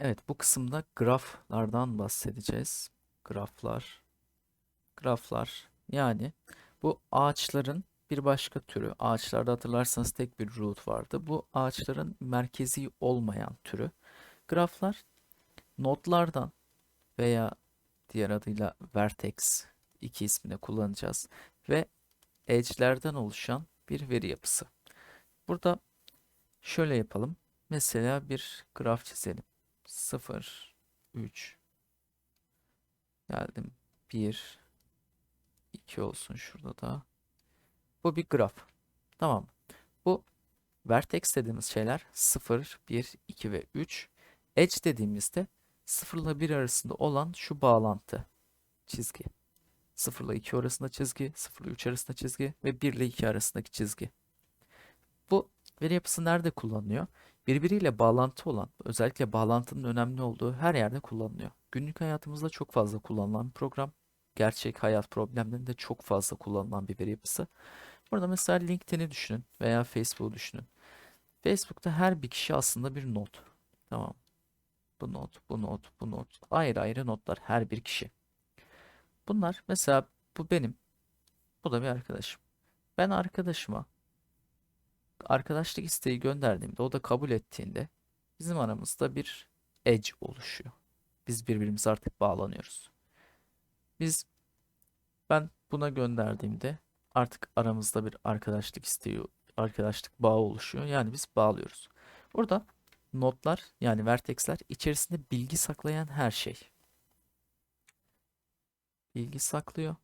Evet, bu kısımda graflardan bahsedeceğiz. Graflar. Graflar yani bu ağaçların bir başka türü. Ağaçlarda hatırlarsanız tek bir root vardı. Bu ağaçların merkezi olmayan türü. Graflar nodlardan veya diğer adıyla vertex iki ismini kullanacağız ve edge'lerden oluşan bir veri yapısı. Burada şöyle yapalım. Mesela bir graf çizelim. 0 3 geldim 1 2 olsun şurada da. Bu bir graf. Tamam. Bu vertex dediğimiz şeyler 0, 1, 2 ve 3. Edge dediğimizde 0 ile 1 arasında olan şu bağlantı çizgi. 0 ile 2 arasında çizgi, 0 ile 3 arasında çizgi ve 1 ile 2 arasındaki çizgi. Bu veri yapısı nerede kullanılıyor? Birbiriyle bağlantı olan, özellikle bağlantının önemli olduğu her yerde kullanılıyor. Günlük hayatımızda çok fazla kullanılan bir program. Gerçek hayat problemlerinde çok fazla kullanılan bir veri yapısı. Burada mesela LinkedIn'i düşünün veya Facebook'u düşünün. Facebook'ta her bir kişi aslında bir not. Tamam. Bu not, bu not, bu not. Ayrı ayrı notlar her bir kişi. Bunlar mesela bu benim. Bu da bir arkadaşım. Ben arkadaşıma arkadaşlık isteği gönderdiğimde o da kabul ettiğinde bizim aramızda bir edge oluşuyor. Biz birbirimize artık bağlanıyoruz. Biz ben buna gönderdiğimde artık aramızda bir arkadaşlık isteği, arkadaşlık bağı oluşuyor. Yani biz bağlıyoruz. Burada notlar yani vertexler içerisinde bilgi saklayan her şey. Bilgi saklıyor.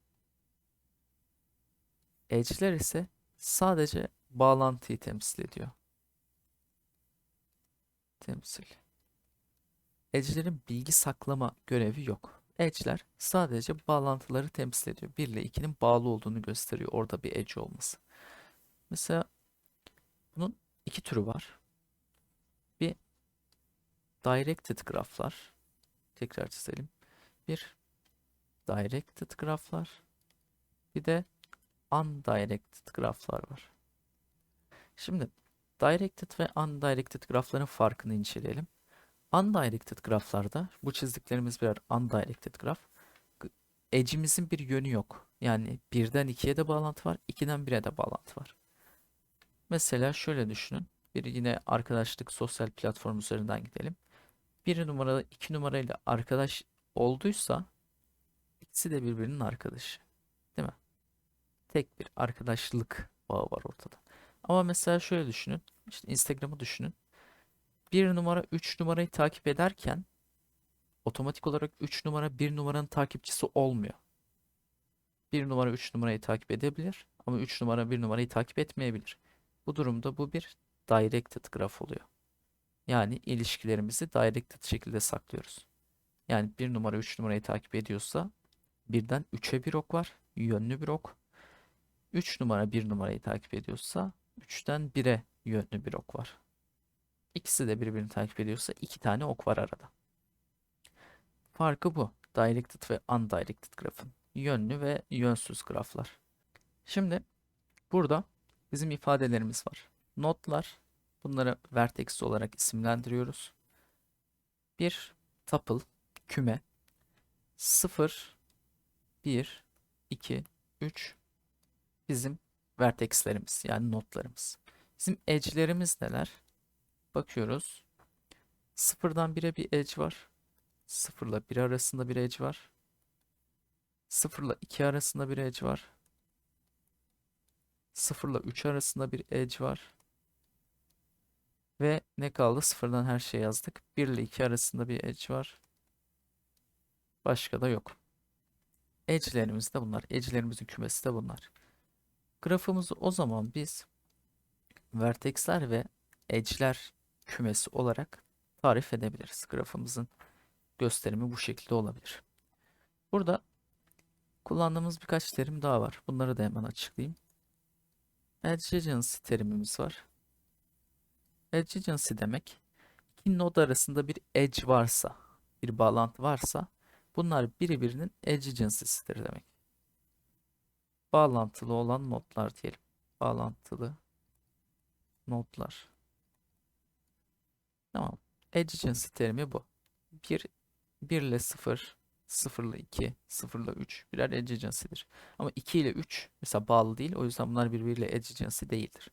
Edge'ler ise sadece bağlantıyı temsil ediyor. Temsil. Edge'lerin bilgi saklama görevi yok. Edge'ler sadece bağlantıları temsil ediyor. 1 ile 2'nin bağlı olduğunu gösteriyor orada bir edge olması. Mesela bunun iki türü var. Bir directed graph'lar. Tekrar çizelim. Bir directed graph'lar. Bir de undirected graph'lar var. Şimdi directed ve undirected grafların farkını inceleyelim. Undirected graflarda bu çizdiklerimiz birer undirected graf. Edge'imizin bir yönü yok. Yani birden ikiye de bağlantı var, ikiden bire de bağlantı var. Mesela şöyle düşünün. Bir yine arkadaşlık sosyal platform üzerinden gidelim. Bir numaralı iki numarayla arkadaş olduysa ikisi de birbirinin arkadaşı. Değil mi? Tek bir arkadaşlık bağı var ortada. Ama mesela şöyle düşünün. İşte Instagram'ı düşünün. Bir numara 3 numarayı takip ederken otomatik olarak 3 numara 1 numaranın takipçisi olmuyor. 1 numara 3 numarayı takip edebilir ama 3 numara 1 numarayı takip etmeyebilir. Bu durumda bu bir directed graf oluyor. Yani ilişkilerimizi directed şekilde saklıyoruz. Yani 1 numara 3 numarayı takip ediyorsa birden 3'e bir ok var. Yönlü bir ok. 3 numara 1 numarayı takip ediyorsa 3'ten 1'e yönlü bir ok var. İkisi de birbirini takip ediyorsa iki tane ok var arada. Farkı bu. Directed ve undirected grafın. Yönlü ve yönsüz graflar. Şimdi burada bizim ifadelerimiz var. Notlar. Bunları vertex olarak isimlendiriyoruz. Bir tuple, küme. 0, 1, 2, 3 bizim vertexlerimiz yani notlarımız. Bizim edge'lerimiz neler? Bakıyoruz. Sıfırdan 1'e bir edge var. 0 ile 1 arasında bir edge var. 0 ile 2 arasında bir edge var. 0 ile 3 arasında bir edge var. Ve ne kaldı? Sıfırdan her şey yazdık. 1 ile 2 arasında bir edge var. Başka da yok. Edge'lerimiz de bunlar. Edge'lerimizin kümesi de bunlar. Grafımızı o zaman biz vertexler ve edge'ler kümesi olarak tarif edebiliriz. Grafımızın gösterimi bu şekilde olabilir. Burada kullandığımız birkaç terim daha var. Bunları da hemen açıklayayım. Adjacency terimimiz var. Adjacency demek iki node arasında bir edge varsa, bir bağlantı varsa bunlar birbirinin adjacency'sidir demek bağlantılı olan notlar diyelim. Bağlantılı notlar. Tamam. Adjacency terimi bu. 1 1 ile 0, 0 ile 2, 0 ile 3 birer edge agency'dir. Ama 2 ile 3 mesela bağlı değil. O yüzden bunlar birbiriyle edge agency değildir.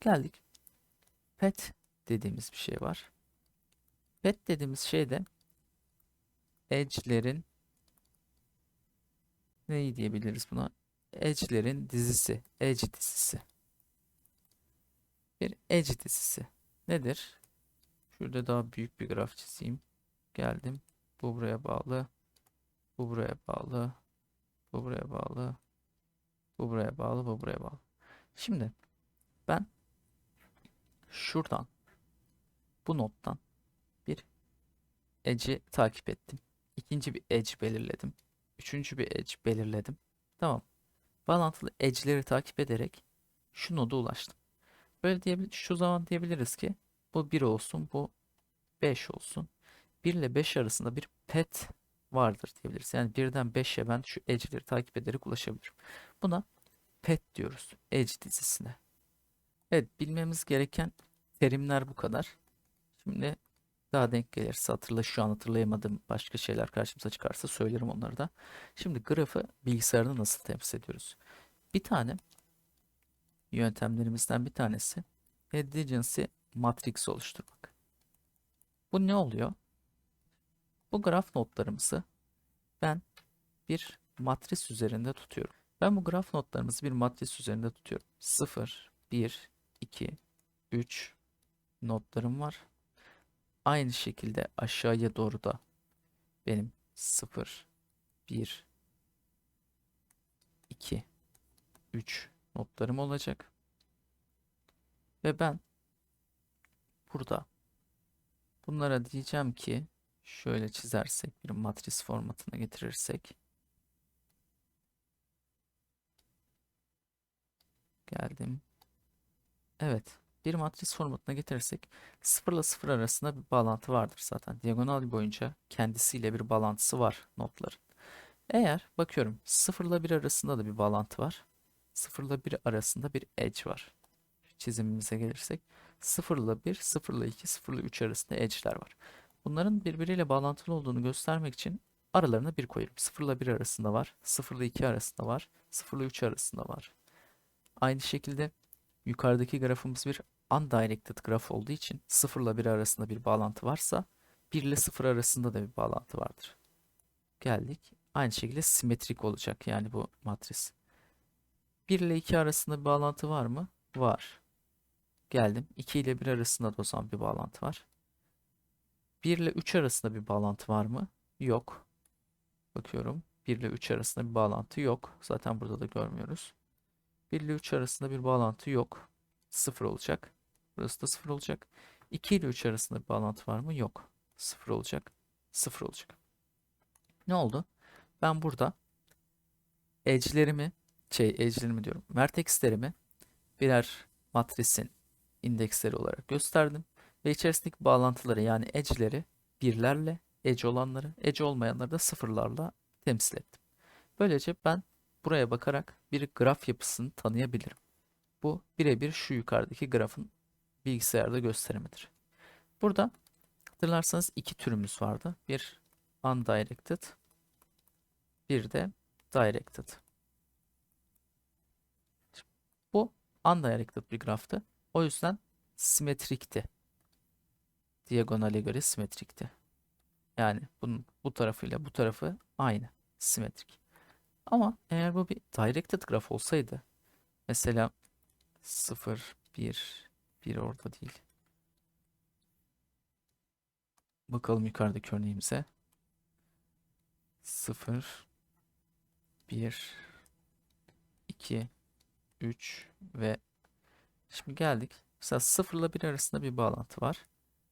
Geldik. Pet dediğimiz bir şey var. Pet dediğimiz şey de edge'lerin neyi diyebiliriz buna? Edge'lerin dizisi, edge dizisi. Bir edge dizisi. Nedir? Şurada daha büyük bir graf çizeyim. Geldim. Bu buraya bağlı. Bu buraya bağlı. Bu buraya bağlı. Bu buraya bağlı. Bu buraya bağlı. Şimdi ben şuradan bu nottan bir edge'i takip ettim. İkinci bir edge belirledim. Üçüncü bir edge belirledim. Tamam. Bağlantılı edge'leri takip ederek şu noda ulaştım. Böyle diyebilir, şu zaman diyebiliriz ki bu 1 olsun, bu 5 olsun. 1 ile 5 arasında bir pet vardır diyebiliriz. Yani 1'den 5'e ben şu edge'leri takip ederek ulaşabilirim. Buna pet diyoruz. Edge dizisine. Evet bilmemiz gereken terimler bu kadar. Şimdi daha denk gelirse hatırla şu an hatırlayamadığım başka şeyler karşımıza çıkarsa söylerim onları da. Şimdi grafı bilgisayarda nasıl temsil ediyoruz? Bir tane yöntemlerimizden bir tanesi Adjacency Matrix oluşturmak. Bu ne oluyor? Bu graf notlarımızı ben bir matris üzerinde tutuyorum. Ben bu graf notlarımızı bir matris üzerinde tutuyorum. 0, 1, 2, 3 notlarım var. Aynı şekilde aşağıya doğru da benim 0, 1, 2, 3 notlarım olacak. Ve ben burada bunlara diyeceğim ki şöyle çizersek bir matris formatına getirirsek geldim. Evet. Bir matris formatına getirirsek 0 ile 0 arasında bir bağlantı vardır zaten. Diagonal boyunca kendisiyle bir bağlantısı var notların. Eğer bakıyorum 0 ile 1 arasında da bir bağlantı var. 0 ile 1 arasında bir edge var. Çizimimize gelirsek 0 ile 1, 0 ile 2, 0 ile 3 arasında edge'ler var. Bunların birbiriyle bağlantılı olduğunu göstermek için aralarına 1 koyuyorum. 0 ile 1 arasında var, 0 ile 2 arasında var, 0 ile 3 arasında var. Aynı şekilde yukarıdaki grafımız bir undirected graf olduğu için 0 ile 1 arasında bir bağlantı varsa 1 ile 0 arasında da bir bağlantı vardır. Geldik. Aynı şekilde simetrik olacak yani bu matris. 1 ile 2 arasında bir bağlantı var mı? Var. Geldim. 2 ile 1 arasında da o zaman bir bağlantı var. 1 ile 3 arasında bir bağlantı var mı? Yok. Bakıyorum. 1 ile 3 arasında bir bağlantı yok. Zaten burada da görmüyoruz. 1 ile 3 arasında bir bağlantı yok. 0 olacak. Burası da 0 olacak. 2 ile 3 arasında bir bağlantı var mı? Yok. 0 olacak. 0 olacak. Ne oldu? Ben burada edge'lerimi şey edge'lerimi diyorum. Vertex'lerimi birer matrisin indeksleri olarak gösterdim. Ve içerisindeki bağlantıları yani edge'leri birlerle, edge olanları, edge olmayanları da sıfırlarla temsil ettim. Böylece ben buraya bakarak bir graf yapısını tanıyabilirim. Bu birebir şu yukarıdaki grafın bilgisayarda gösterimidir. Burada hatırlarsanız iki türümüz vardı. Bir undirected, bir de directed. Bu undirected bir graftı. O yüzden simetrikti. Diagonale göre simetrikti. Yani bunun bu tarafıyla bu tarafı aynı. Simetrik. Ama eğer bu bir directed graf olsaydı mesela 0, 1, 1 orada değil. Bakalım yukarıdaki örneğimize. 0, 1, 2, 3 ve şimdi geldik. Mesela 0 ile 1 arasında bir bağlantı var.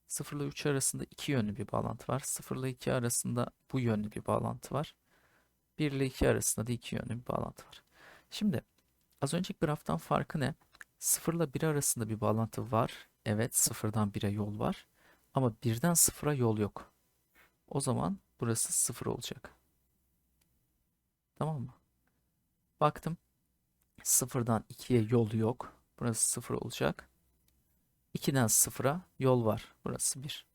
0 ile 3 arasında iki yönlü bir bağlantı var. 0 ile 2 arasında bu yönlü bir bağlantı var. 1 ile 2 arasında da iki yönlü bir bağlantı var. Şimdi az önceki graftan farkı ne? 0 ile 1 arasında bir bağlantı var. Evet 0'dan 1'e yol var. Ama 1'den 0'a yol yok. O zaman burası 0 olacak. Tamam mı? Baktım. 0'dan 2'ye yol yok. Burası 0 olacak. 2'den 0'a yol var. Burası 1.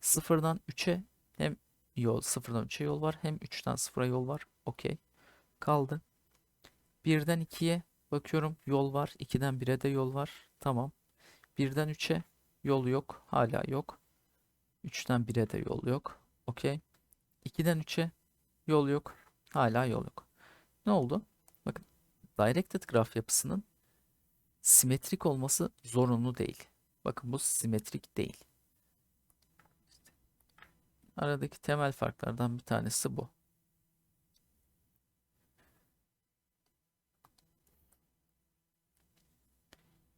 0'dan 3'e Hem yol 0'dan 3'e yol var hem 3'ten 0'a yol var. Okey. Kaldı. 1'den 2'ye bakıyorum yol var. 2'den 1'e de yol var. Tamam. 1'den 3'e yol yok. Hala yok. 3'ten 1'e de yol yok. Okey. 2'den 3'e yol yok. Hala yol yok. Ne oldu? Bakın directed graf yapısının simetrik olması zorunlu değil. Bakın bu simetrik değil. Aradaki temel farklardan bir tanesi bu.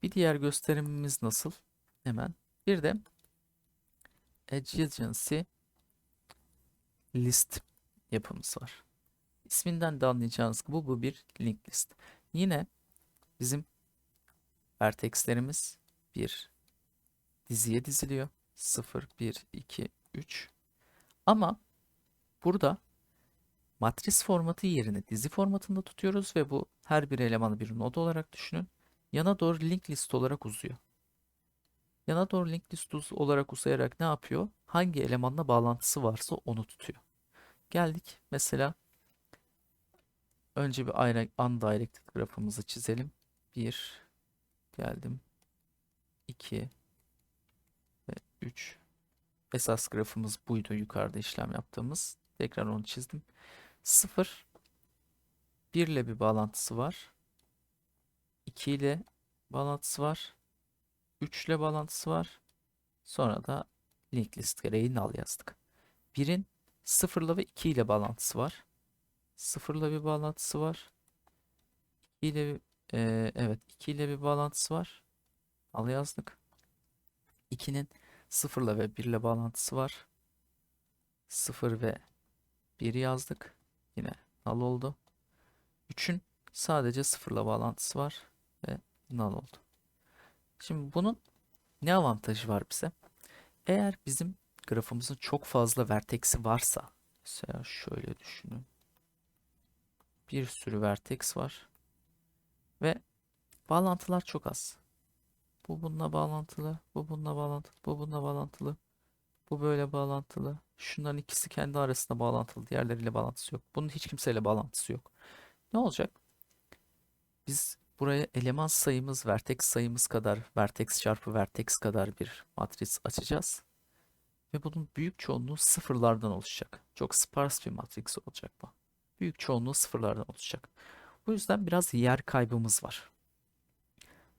Bir diğer gösterimimiz nasıl? Hemen. Bir de adjacency list yapımız var. İsminden de anlayacağınız gibi bu bir link list. Yine bizim vertexlerimiz bir diziye diziliyor. 0, 1, 2, 3. Ama burada matris formatı yerine dizi formatında tutuyoruz ve bu her bir elemanı bir node olarak düşünün. Yana doğru link list olarak uzuyor. Yana doğru link list olarak uzayarak ne yapıyor? Hangi elemanla bağlantısı varsa onu tutuyor. Geldik mesela önce bir undirected grafımızı çizelim. 1 geldim. 2 ve 3 Esas grafımız buydu yukarıda işlem yaptığımız. Tekrar onu çizdim. 0 1 ile bir bağlantısı var. 2 ile bağlantısı var. 3 ile bağlantısı var. Sonra da link list gereği null yazdık. 1'in 0 ile ve 2 ile bağlantısı var. 0 ile bir bağlantısı var. 2 ile eee, evet 2 ile bir bağlantısı var. Al yazdık. 2'nin 0 ile ve 1 ile bağlantısı var. 0 ve 1 yazdık. Yine null oldu. 3'ün sadece 0 ile bağlantısı var null oldu. Şimdi bunun ne avantajı var bize? Eğer bizim grafımızın çok fazla vertex'i varsa, mesela şöyle düşünün. Bir sürü vertex var ve bağlantılar çok az. Bu bununla bağlantılı, bu bununla bağlantılı, bu bununla bağlantılı, bu böyle bağlantılı. Şunların ikisi kendi arasında bağlantılı, diğerleriyle bağlantısı yok. Bunun hiç kimseyle bağlantısı yok. Ne olacak? Biz buraya eleman sayımız, vertex sayımız kadar, vertex çarpı vertex kadar bir matris açacağız. Ve bunun büyük çoğunluğu sıfırlardan oluşacak. Çok sparse bir matris olacak bu. Büyük çoğunluğu sıfırlardan oluşacak. Bu yüzden biraz yer kaybımız var.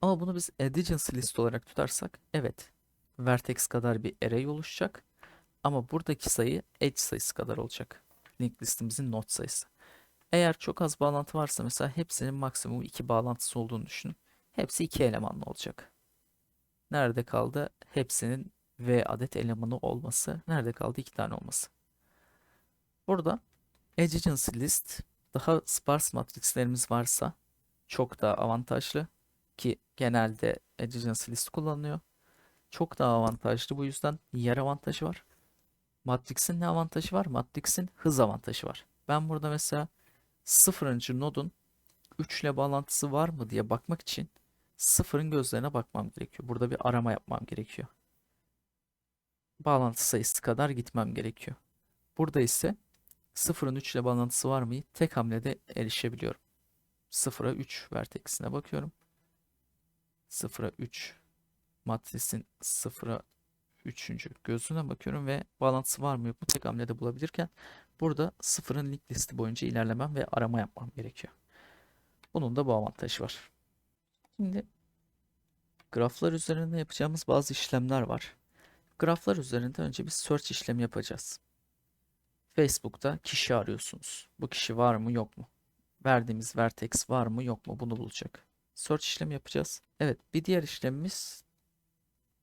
Ama bunu biz adjacency list olarak tutarsak evet vertex kadar bir array oluşacak. Ama buradaki sayı edge sayısı kadar olacak. Link listimizin node sayısı. Eğer çok az bağlantı varsa mesela hepsinin maksimum 2 bağlantısı olduğunu düşünün. Hepsi 2 elemanlı olacak. Nerede kaldı? Hepsinin V adet elemanı olması. Nerede kaldı? 2 tane olması. Burada adjacency list daha sparse matrislerimiz varsa çok daha avantajlı ki genelde adjacency list kullanılıyor. Çok daha avantajlı. Bu yüzden yer avantajı var. Matrix'in ne avantajı var? Matrix'in hız avantajı var. Ben burada mesela sıfırıncı nodun 3 ile bağlantısı var mı diye bakmak için sıfırın gözlerine bakmam gerekiyor. Burada bir arama yapmam gerekiyor. Bağlantı sayısı kadar gitmem gerekiyor. Burada ise sıfırın 3 ile bağlantısı var mı? Tek hamlede erişebiliyorum. Sıfıra 3 vertex'ine bakıyorum. Sıfıra 3 matrisin sıfıra 3. gözüne bakıyorum ve bağlantısı var mı yok mu tek hamlede bulabilirken burada sıfırın link listi boyunca ilerlemem ve arama yapmam gerekiyor. Bunun da bu avantajı var. Şimdi graflar üzerinde yapacağımız bazı işlemler var. Graflar üzerinde önce bir search işlemi yapacağız. Facebook'ta kişi arıyorsunuz. Bu kişi var mı yok mu? Verdiğimiz vertex var mı yok mu? Bunu bulacak. Search işlemi yapacağız. Evet bir diğer işlemimiz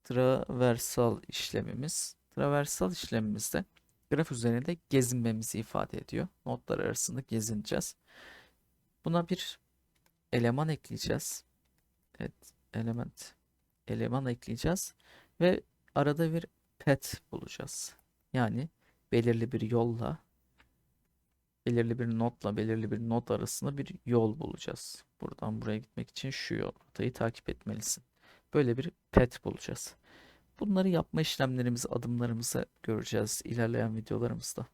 traversal işlemimiz. Traversal işlemimizde graf üzerinde gezinmemizi ifade ediyor. Notlar arasında gezineceğiz. Buna bir eleman ekleyeceğiz. Evet, element eleman ekleyeceğiz ve arada bir pet bulacağız. Yani belirli bir yolla belirli bir notla belirli bir not arasında bir yol bulacağız. Buradan buraya gitmek için şu rotayı takip etmelisin. Böyle bir pet bulacağız. Bunları yapma işlemlerimizi, adımlarımızı göreceğiz ilerleyen videolarımızda.